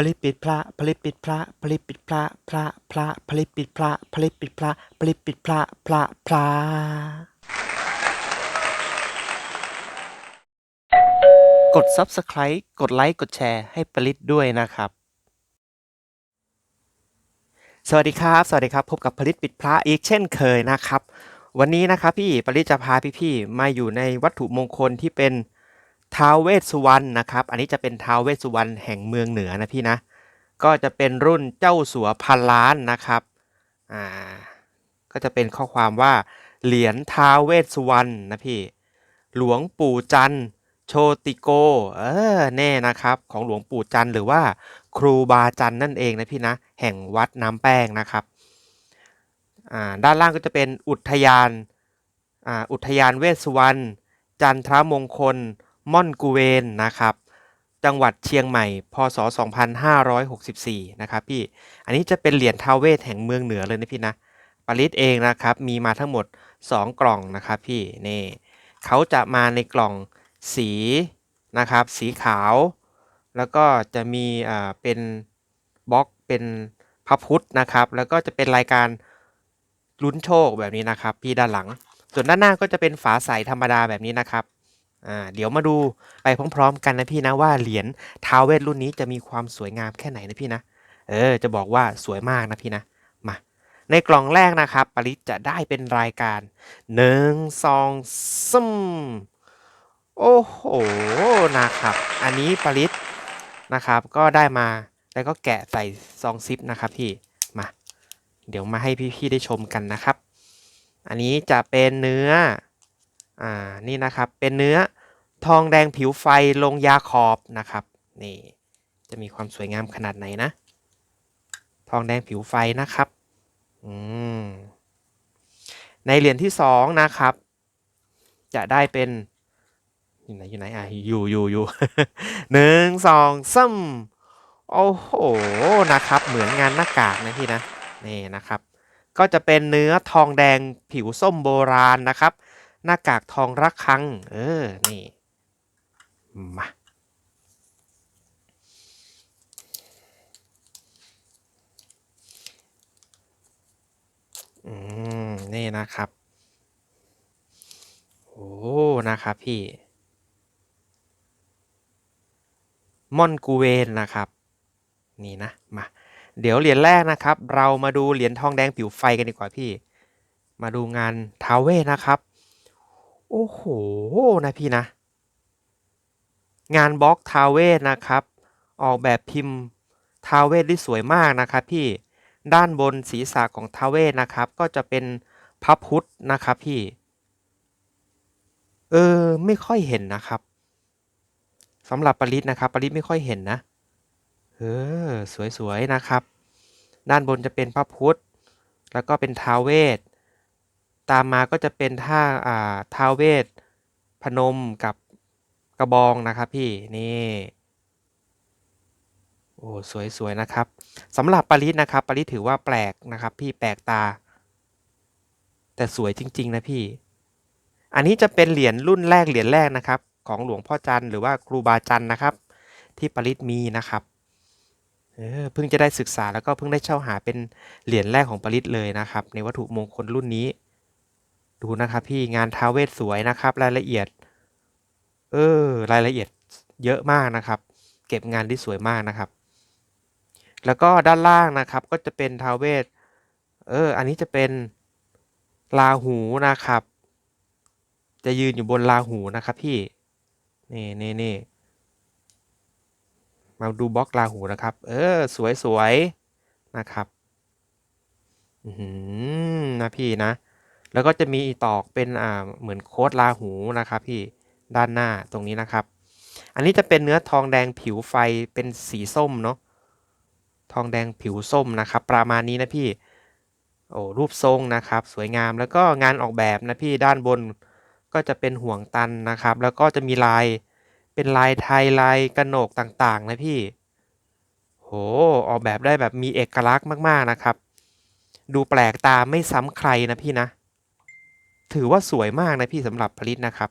ผลิตปิดพระผลิตปิดพระผลิตปิดพระพระพระผลิตปิดพระผลิตปิดพระผลิตปิดพระพระพระกด Subscribe กดไลค์กดแชร์ให้ผลิตด้วยนะครับ สวัสดีครับ สวัสดีครับ พบกับผลิตปิดพระอีกเช่นเคยนะครับ วันนี้นะครับพี่ผลิตจะพาพี่ๆมาอยู่ในวัตถุมงคลที่เป็น ท้าวเวสสุวรรณนะครับ อันนี้จะเป็นท้าวเวสสุวรรณแห่งเมืองเหนือนะพี่นะ ก็จะเป็นรุ่นเจ้าสัวพันล้านนะครับ อ่า ก็จะเป็นข้อความว่า เหรียญท้าวเวสสุวรรณนะพี่ หลวงปู่จันโชติโก เออ แน่นะครับ ของหลวงปู่จันหรือว่าครูบาจันนั่นเองนะพี่นะ แห่งวัดน้ำแป้งนะครับ อ่า ด้านล่างก็จะเป็นอุทยาน อ่า อุทยานเวสสุวรรณ จันทรมงคล ม่อนกุเวนนะครับ จังหวัดเชียงใหม่ พศ 2564 นะครับพี่ อันนี้จะเป็นเหรียญท้าวเวสแห่งเมืองเหนือเลยนะพี่นะปริศเองนะครับ มีมาทั้งหมด 2 กล่องนะครับพี่ นี่เขาจะมาในกล่องสีนะครับ สีขาว แล้วก็จะมีอ่าเป็นบล็อกเป็นพระพุทธนะครับ แล้วก็จะเป็นรายการลุ้นโชคแบบนี้นะครับ พี่ด้านหลัง ส่วนด้านหน้าก็จะเป็นฝาใสธรรมดาแบบนี้นะครับ อ่าเดี๋ยวมาดูไปพร้อมๆ กันนะพี่นะว่าเหรียญทาวเวทรุ่นนี้จะมีความสวยงามแค่ไหนนะพี่นะเออจะบอกว่าสวยมากนะพี่นะมาในกล่องแรกนะครับปริศจะได้เป็นรายการหนึ่งสองซึมโอ้โหนะครับ อันนี้ปริศนะครับก็ได้มาแล้วก็แกะใส่ซองซิปนะครับพี่มาเดี๋ยวมาให้พี่ๆได้ชมกันนะครับ อันนี้จะเป็นเนื้อ อ่านี่นะครับเป็นเนื้อทองแดงผิวไฟลงยาขอบนะครับนี่จะมีความสวยงามขนาดไหนนะ ทองแดงผิวไฟนะครับอืมในเหรียญที่สองนะครับ จะได้เป็นอยู่ไหนอยู่ไหนอะอยู่อยู่อยู่หนึ่งสองซ้ำโอ้โหนะครับ เหมือนงานหน้ากากนะพี่นะนี่นะครับ ก็จะเป็นเนื้อทองแดงผิวส้มโบราณนะครับ หน้ากากทองระฆัง เออ นี่ มา อืม นี่นะครับ โอ้ นะครับพี่ มอนกูเวนนะครับ นี่นะ มา เดี๋ยวเหรียญแรกนะครับ เรามาดูเหรียญทองแดงผิวไฟกันดีกว่าพี่ มาดูงานทาวเวนะครับ โอ้โห นะพี่นะ งานบล็อกทาวเวสนะครับ ออกแบบพิมพ์ทาวเวสได้สวยมากนะครับพี่ด้านบนศีรษะของทาวเวสนะครับ ก็จะเป็นพระพุทธนะครับพี่ เออ ไม่ค่อยเห็นนะครับสำหรับปริศนะครับ ปริศไม่ค่อยเห็นนะ เออ สวยๆนะครับ ด้านบนจะเป็นพระพุทธ แล้วก็เป็นทาวเวส ตามมาก็จะเป็นท่าอ่าท้าเวสพนมกับกระบองนะครับพี่นี่โอ้สวยๆนะครับสำหรับปริศนะครับปริศถือว่าแปลกนะครับ พี่แปลกตา แต่สวยจริง ๆ นะพี่ อันนี้จะเป็นเหรียญรุ่นแรกเหรียญแรกนะครับ ของหลวงพ่อจันหรือว่าครูบาจันนะครับ ที่ปริศมีนะครับเออเพิ่งจะได้ศึกษาแล้วก็เพิ่งได้เช่าหาเป็นเหรียญแรกของปริศเลยนะครับ ในวัตถุมงคลรุ่นนี้ ดูนะครับพี่งานท้าเวสสวยนะครับ รายละเอียด เออ รายละเอียดเยอะมากนะครับ เก็บงานได้สวยมากนะครับ แล้วก็ด้านล่างนะครับ ก็จะเป็นท้าเวสเออ อันนี้จะเป็นลาหูนะครับ จะยืนอยู่บนลาหูนะครับพี่นี่นี่นี่มาดูบล็อกลาหูนะครับ เออ สวยสวยนะครับ อืมนะพี่นะ แล้วก็จะมีตอกเป็นอ่าเหมือนโค้ดลาหูนะครับพี่ด้านหน้าตรงนี้นะครับ อันนี้จะเป็นเนื้อทองแดงผิวไฟเป็นสีส้มเนาะทองแดงผิวส้มนะครับ ประมาณนี้นะพี่โอ้รูปทรงนะครับ สวยงามแล้วก็งานออกแบบนะพี่ด้านบนก็จะเป็นห่วงตันนะครับ แล้วก็จะมีลายเป็นลายไทยลายกระโหนกต่างๆ นะพี่โหออกแบบได้แบบมีเอกลักษณ์มากๆนะครับ ดูแปลกตาไม่ซ้ำใครนะพี่นะ ถือว่าสวยมากนะพี่สำหรับผลิตนะครับ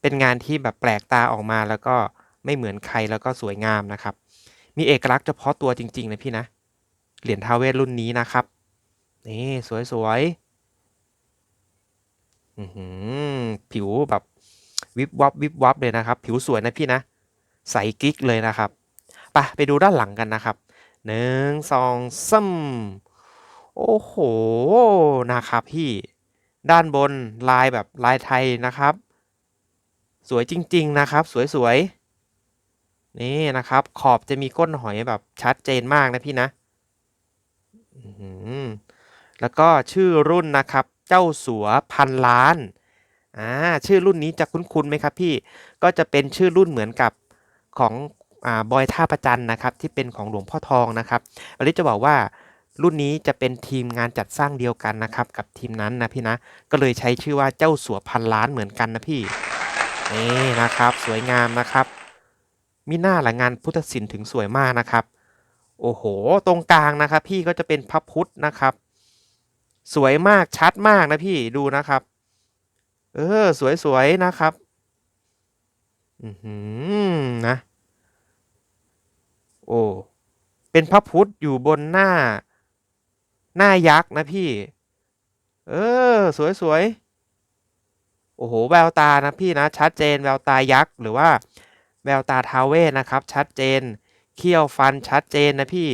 เป็นงานที่แบบแปลกตาออกมาแล้วก็ไม่เหมือนใครแล้วก็สวยงามนะครับ มีเอกลักษณ์เฉพาะตัวจริงๆนะพี่นะ เหรียญทาเวสรุ่นนี้นะครับ นี่สวยๆอื้อหือผิวแบบวิบวับวิบวับเลยนะครับ ผิวสวยนะพี่นะ ใสกิ๊กเลยนะครับไปไปดูด้านหลังกันนะครับหนึ่งสองซ้ำโอ้โห นะครับพี่ ด้านบนลายแบบลายไทยนะครับ สวยจริง ๆ นะครับ สวยๆนี่นะครับ ขอบจะมีก้นหอยแบบชัดเจนมากนะพี่นะแล้วก็ชื่อรุ่นนะครับ เจ้าสัวพันล้านอ่าชื่อรุ่นนี้จะคุ้นๆไหมครับพี่ก็จะเป็นชื่อรุ่นเหมือนกับของอ่าบอยท่าประจันนะครับ ที่เป็นของหลวงพ่อทองนะครับอันนี้จะบอกว่า รุ่นนี้จะเป็นทีมงานจัดสร้างเดียวกันนะครับกับทีมนั้นนะพี่นะ ก็เลยใช้ชื่อว่าเจ้าสัวพันล้านเหมือนกันนะพี่นี่นะครับ สวยงามนะครับมีหน้าหละงานพุทธศิลป์ถึงสวยมากนะครับ โอ้โห ตรงกลางนะครับ พี่ก็จะเป็นพระพุทธนะครับ สวยมากชัดมากนะพี่ดูนะครับ เออ สวยๆนะครับ อือหือนะ โอ้เป็นพระพุทธอยู่บนหน้า หน้ายักษ์นะพี่ เออ สวยๆโอ้โห แววตานะพี่นะ ชัดเจน แววตายักษ์ หรือว่า แววตาทาวเวสนะครับ ชัดเจน เขี้ยวฟันชัดเจนนะพี่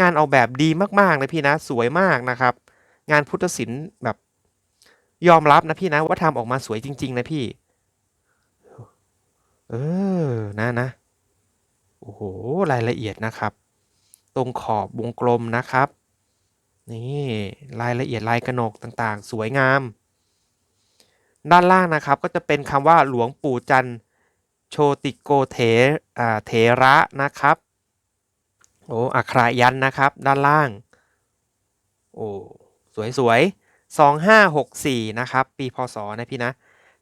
งานออกแบบดีมากๆนะพี่นะ สวยมากนะครับ งานพุทธศิลป์แบบยอมรับนะพี่นะ ว่าทำออกมาสวยจริง ๆ นะพี่ เออ นะนะ โอ้โห รายละเอียดนะครับ ตรงขอบวงกลมนะครับ นี่รายละเอียดลายกระหนกต่างๆ สวยงาม ด้านล่างนะครับก็จะเป็นคำว่าหลวงปู่จันโชติโกเถอ่าเถระนะครับโอ้อักขระยันนะครับ ด้านล่าง โอ้สวยๆ2564 นะครับ ปีพศนะพี่นะ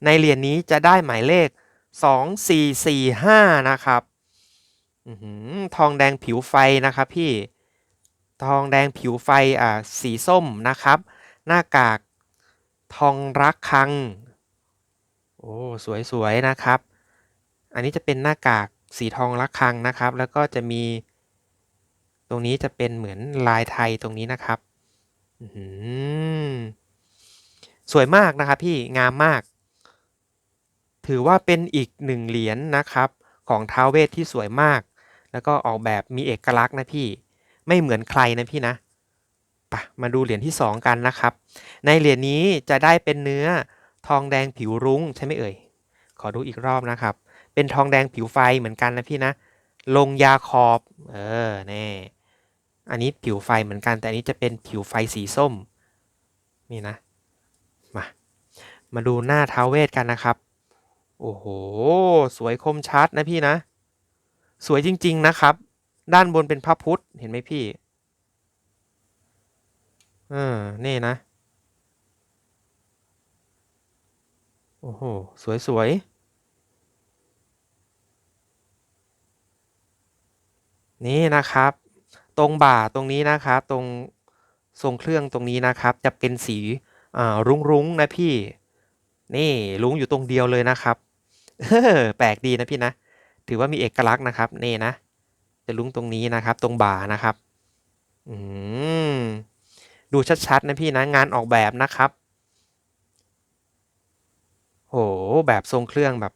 ในเหรียญนี้จะได้หมายเลข 2445 นะครับ ทองแดงผิวไฟนะครับพี่ ทองแดงผิวไฟอ่าสีส้มนะครับ หน้ากากทองรักคัง โอ้สวยๆนะครับ อันนี้จะเป็นหน้ากากสีทองรักคังนะครับ แล้วก็จะมี ตรงนี้จะเป็นเหมือนลายไทยตรงนี้นะครับสวยมากนะครับพี่งามมาก ถือว่าเป็นอีกหนึ่งเหรียญนะครับ ของท้าวเวทที่สวยมาก แล้วก็ออกแบบมีเอกลักษณ์นะพี่ ไม่เหมือนใครนะพี่นะปะมาดูเหรียญที่สองกันนะครับ ในเหรียญนี้จะได้เป็นเนื้อทองแดงผิวรุ้งใช่ไหมเอ่ย ขอดูอีกรอบนะครับ เป็นทองแดงผิวไฟเหมือนกันนะพี่นะ ลงยาขอบ เออแน่อันนี้ผิวไฟเหมือนกัน แต่อันนี้จะเป็นผิวไฟสีส้ม นี่นะ มา มาดูหน้าท้าเวทกันนะครับ โอ้โห สวยคมชัดนะพี่นะ สวยจริง ๆนะครับ ด้านบนเป็นพระพุทธเห็นไหมพี่เออนี่นะ โอ้โห สวยๆนี่นะครับ ตรงบ่าตรงนี้นะครับ ตรงทรงเครื่องตรงนี้นะครับ จะเป็นสีอ่ารุ้งๆนะพี่ นี่รุ้งอยู่ตรงเดียวเลยนะครับแปลกดีนะพี่นะ ถือว่ามีเอกลักษณ์นะครับ นี่นะ จะรุ้งตรงนี้นะครับ ตรงบ่านะครับ อืมดูชัดๆนะพี่นะงานออกแบบนะครับ โหแบบทรงเครื่องแบบ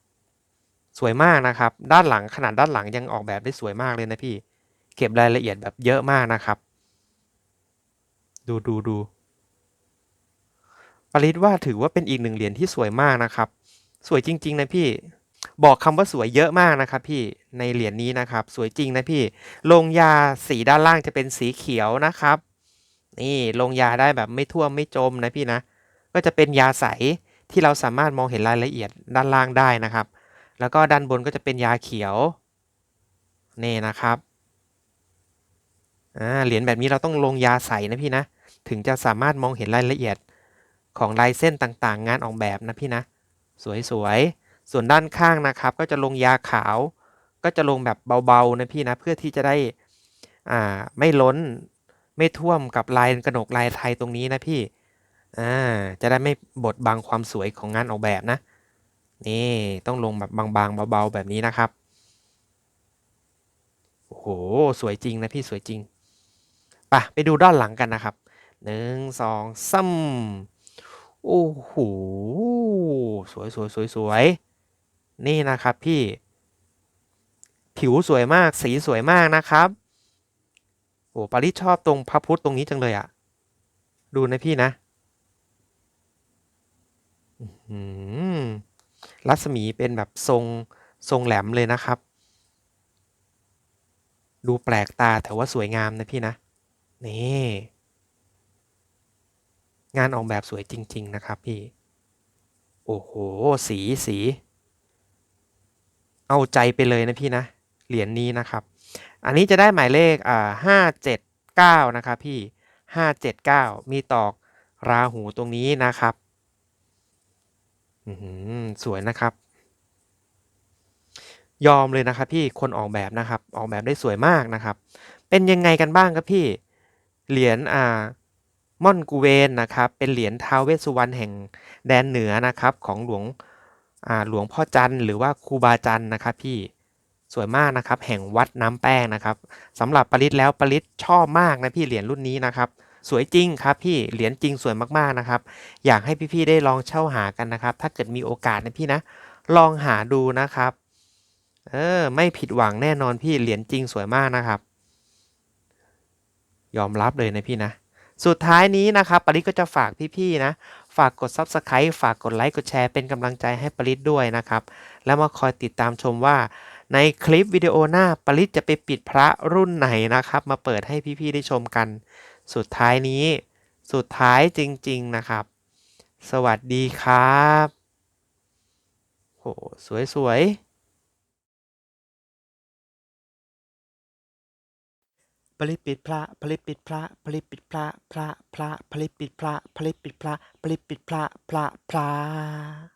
สวยมากนะครับ ด้านหลังขนาดด้านหลังยังออกแบบได้สวยมากเลยนะพี่ เก็บรายละเอียดแบบเยอะมากนะครับ ดูดูดูปริศว่าถือว่าเป็นอีกหนึ่งเหรียญที่สวยมากนะครับ สวยจริง ๆ นะพี่ บอกคำว่าสวยเยอะมากนะครับพี่ในเหรียญนี้นะครับ สวยจริงนะพี่ลงยาสีด้านล่างจะเป็นสีเขียวนะครับ นี่ลงยาได้แบบไม่ท่วมไม่จมนะพี่นะ ก็จะเป็นยาใสที่เราสามารถมองเห็นรายละเอียดด้านล่างได้นะครับ แล้วก็ด้านบนก็จะเป็นยาเขียวนี่นะครับอ่าเหรียญแบบนี้เราต้องลงยาใสนะพี่นะ ถึงจะสามารถมองเห็นรายละเอียดของลายเส้นต่างๆ งานออกแบบนะพี่นะ สวยๆ ส่วนด้านข้างนะครับ ก็จะลงยาขาว ก็จะลงแบบเบาๆนะพี่นะเพื่อที่จะได้อ่าไม่ล้นไม่ท่วมกับลายกระหนกลายไทยตรงนี้นะพี่อ่าจะได้ไม่บดบังความสวยของงานออกแบบนะ นี่ต้องลงแบบบางๆเบาๆแบบนี้นะครับโอ้โหสวยจริงนะพี่สวยจริงไปะไปดูด้านหลังกันนะครับหนึ่งสองซ้ำโอ้โห สวยสวยสวยสวย นี่นะครับพี่ ผิวสวยมากสีสวยมากนะครับโอ้ปาริชอบตรงพระพุทธตรงนี้จังเลยอะดูนะพี่นะรัศมีเป็นแบบทรงทรงแหลมเลยนะครับ ดูแปลกตาแต่ว่าสวยงามนะพี่นะ นี่งานออกแบบสวยจริง ๆ นะครับพี่ โอ้โห สีสี เอาใจไปเลยนะพี่นะ เหรียญนี้นะครับ อันนี้จะได้หมายเลขอ่าห้าเจ็ดเก้านะครับพี่ห้าเจ็ดเก้ามีตอกราหูตรงนี้นะครับอือหือสวยนะครับ ยอมเลยนะครับพี่คนออกแบบนะครับ ออกแบบได้สวยมากนะครับ เป็นยังไงกันบ้างครับพี่ เหรียญอ่าม่อนกูเวนนะครับ เป็นเหรียญท้าวเวสสุวรรณแห่งแดนเหนือนะครับ ของหลวง หลวงพ่อจันทร์หรือว่าครูบาจันทร์นะครับพี่สวยมากนะครับ แห่งวัดน้ำแป้งนะครับสำหรับปริศแล้วปริศชอบมากนะพี่เหรียญรุ่นนี้นะครับ สวยจริงครับพี่เหรียญจริงสวยมากๆนะครับ อยากให้พี่ๆได้ลองเช่าหากันนะครับ ถ้าเกิดมีโอกาสนะพี่นะลองหาดูนะครับ เออไม่ผิดหวังแน่นอนพี่เหรียญจริงสวยมากนะครับ ยอมรับเลยนะพี่นะ สุดท้ายนี้นะครับปริศก็จะฝากพี่ๆนะ ฝากกด Subscribe ฝากกดไลค์กดแชร์เป็นกำลังใจให้ปริศด้วยนะครับ แล้วมาคอยติดตามชมว่า ในคลิปวิดีโอหน้าปริศจะไปปิดพระรุ่นไหนนะครับ มาเปิดให้พี่ๆได้ชมกัน สุดท้ายนี้ สุดท้ายจริง ๆนะครับ สวัสดีครับโหสวยๆ ผลิตปิดพระผลิตปิดพระผลิตปิดพระพระพระผลิตปิดพระผลิตปิดพระผลิตปิดพระพระพระ